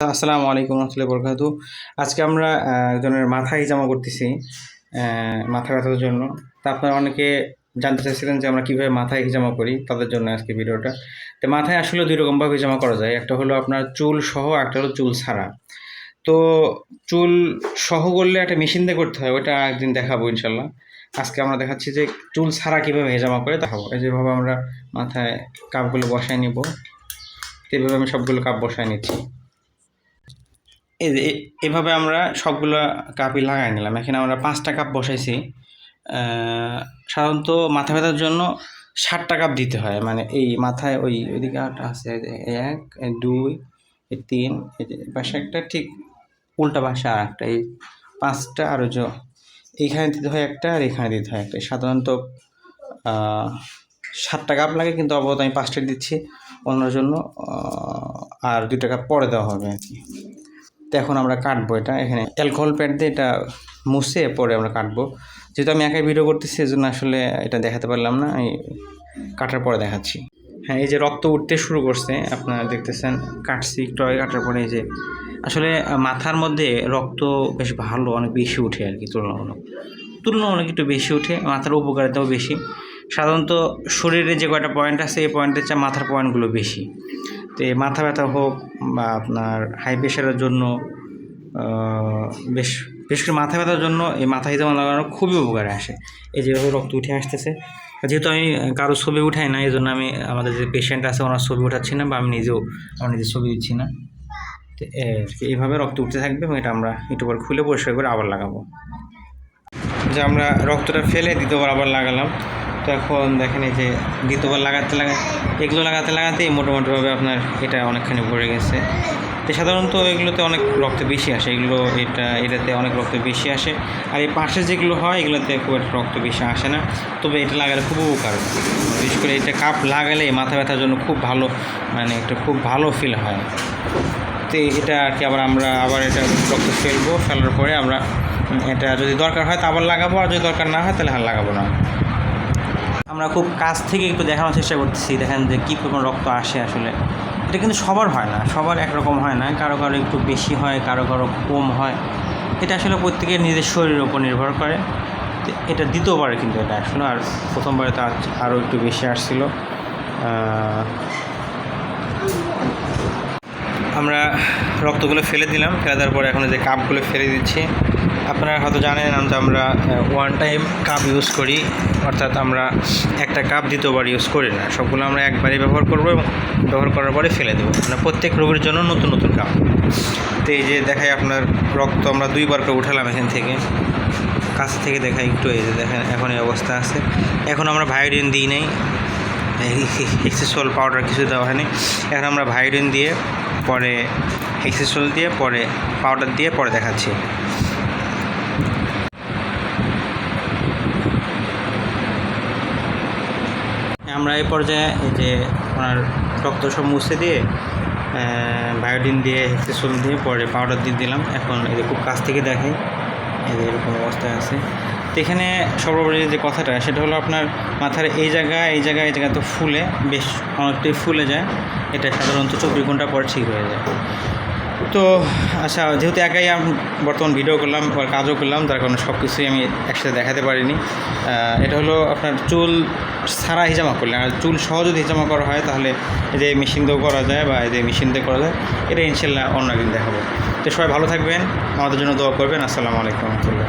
আসসালামু আলাইকুম রহমতুল্লাহ বরকাতু আজকে আমরা একজনের মাথা হিজামা করতেছি মাথা ব্যথার জন্য। তা আপনারা অনেকে জানতে চাইছিলেন যে আমরা কীভাবে মাথায় হিজামা করি তাদের জন্য আজকে ভিডিওটা। তো মাথায় আসলে দুই রকমভাবে হিজামা করা যায়। একটা হলো আপনার চুল সহ একটা হলো চুল ছাড়া। তো চুল সহ করলে একটা মেশিন দিয়ে করতে হয়, ওটা একদিন দেখাবো ইনশাল্লাহ। আজকে আমরা দেখাচ্ছি যে চুল ছাড়া কীভাবে হেজামা করে দেখাবো। এই যেভাবে আমরা মাথায় কাপগুলো বসায় নিব। এইভাবে আমি সবগুলো কাপ বসায় নিচ্ছি। এভাবে আমরা সবগুলো কাপই লাগাই নিলাম। এখানে আমরা পাঁচটা কাপ বসাইছি। সাধারণত মাথা ব্যথার জন্য ষাটটা কাপ দিতে হয়। মানে এই মাথায় ওই, ওইদিকে আছে এক দুই তিন পাশে একটা ঠিক উল্টা পাশে আর একটা এই পাঁচটা আর ওই যে এইখানে দিতে হয় একটা আর এখানে দিতে হয় একটা। সাধারণত সাতটা কাপ লাগে কিন্তু অবত আমি পাঁচটা দিচ্ছি অন্যের জন্য আর দুটা কাপ পরে দেওয়া হবে আর কি। তো এখন আমরা কাটবো এটা। এখানে অ্যালকোহল প্যাড দিয়ে এটা মুছে পরে আমরা কাটবো। যেহেতু আমি একাই ভিডিও করতেছি এজন্য আসলে এটা দেখাতে পারলাম না। আমি কাটার পরে দেখাচ্ছি। হ্যাঁ এই যে রক্ত উঠতে শুরু করছে, আপনারা দেখতেছেন, কাটছি একটু আগে, কাটার পরে এই যে আসলে মাথার মধ্যে রক্ত বেশ ভালো, অনেক বেশি উঠে আর কি তুলনামূলক। তুলনামূলক একটু বেশি উঠে, মাথার উপকারিতাও বেশি। সাধারণত শরীরে যে কয়টা পয়েন্ট আছে, এই পয়েন্টের চেয়ে মাথার পয়েন্টগুলো বেশি। তো এই মাথা ব্যথা হোক বা আপনার হাই প্রেশারের জন্য বেশ, বিশেষ করে মাথা ব্যথার জন্য এই মাথা হিজামা লাগানো খুবই উপকারে আসে। এই যেভাবে রক্ত উঠে আসতেছে। যেহেতু আমি কারও ছবি উঠাই না এই জন্য আমি আমাদের যে পেশেন্ট আছে ওনার ছবি উঠাচ্ছি না বা আমি নিজেও, আমার নিজের ছবি দিচ্ছি না। তো এইভাবে রক্ত উঠতে থাকবে এবং এটা আমরা একটু পর খুলে পরিষ্কার করে আবার লাগাবো। যে আমরা রক্তটা ফেলে দ্বিতীয়বার আবার লাগালাম। তো এখন দেখেন এই যে দ্বিতীয়বার লাগাতে লাগা, এগুলো লাগাতে লাগাতেই মোটামুটিভাবে আপনার এটা অনেকখানি ভরে গেছে। তো সাধারণত এগুলোতে অনেক রক্ত বেশি আসে, এগুলো এটা, এটাতে অনেক রক্ত বেশি আসে। আর এই পাশে যেগুলো হয়, এগুলোতে খুব একটা রক্ত বেশি আসে না। তবে এটা লাগালে খুব উপকার বিশেষ করে এটা কাপ লাগালে মাথা ব্যথার জন্য খুব ভালো মানে একটা খুব ভালো ফিল হয়। তো এটা আর কি আবার আমরা আবার এটা রক্ত ফেলব, ফেলার পরে আমরা এটা যদি দরকার হয় তো আবার লাগাবো, আর যদি দরকার না হয় তাহলে আর লাগাবো না। আমরা খুব কাছ থেকে একটু দেখানোর চেষ্টা করতেছি, দেখেন যে কী পরিমাণ রক্ত আসে আসলে। এটা কিন্তু সবার হয় না, সবার একরকম হয় না, কারও কারও একটু বেশি হয়, কারও কারও কম হয়। এটা আসলে প্রত্যেকের নিজের শরীরের উপর নির্ভর করে। এটা দ্বিতীয়বার কিন্তু এটা আসলে, আর প্রথমবারে তো আরও একটু বেশি আসছিল। আমরা রক্তগুলো ফেলে দিলাম, ফেলে দেওয়ার পরে এখন যে কাপগুলো ফেলে দিচ্ছি। আপনারা হয়তো জানেন আমরা ওয়ান টাইম কাপ ইউজ করি। অর্থাৎ আমরা একটা কাপ দ্বিতীয়বার ইউজ করি না। সবগুলো আমরা একবারই ব্যবহার করব এবং ব্যবহার করার পরে ফেলে দেবো। মানে প্রত্যেক রোগীর জন্য নতুন নতুন কাপ তো এই যে দেখাই আপনার রক্ত, আমরা দুইবার করে উঠালাম এখান থেকে। কাছ থেকে দেখাই একটু, এই যে দেখেন, এখন এই অবস্থা আছে। এখন আমরা ভায়োডিন দিই নাই। হেক্সিসোল পাউডার কিছু দেওয়া হয়নি। এখন আমরা ভায়োডিন দিয়ে, পরে হেক্সিসোল দিয়ে, পরে পাউডার দিয়ে, পরে দেখাচ্ছি। আমরা এই পর্যায়ে এই যে ওনার রক্ত সব মুছে দিয়ে বায়োডিন দিয়ে, হেক্সিসোল দিয়ে পরে পাউডার দিয়ে দিলাম। এখন এই যে খুব কাছ থেকে দেখে এই যে এরকম অবস্থায় আছে। তো এখানে সর্বোপরি যে কথাটা, সেটা হলো আপনার মাথার এই জায়গা এই জায়গা এই জায়গা তো ফুলে, বেশ অনেকটাই ফুলে যায়। এটা সাধারণত চব্বিশ ঘণ্টা পর ঠিক হয়ে যায়। তো আচ্ছা যেহেতু একাই আমি, বর্তমান ভিডিও করলাম কাজও করলাম, তার কারণে সব কিছুই আমি একসাথে দেখাতে পারিনি। এটা হলো আপনার চুল সারা হিজামা করলে, আর চুল সহ যদি হিজামা করা হয়, তাহলে এই যে মেশিন দিয়েও করা যায় বা এই যে মেশিন দিয়ে করা যায়, এটা ইনশাল্লাহ অন্য একদিন দেখাবো। তো সবাই ভালো থাকবেন, আমাদের জন্য দোয়া করবেন। আসসালামু আলাইকুম রহমতুল্লাহ।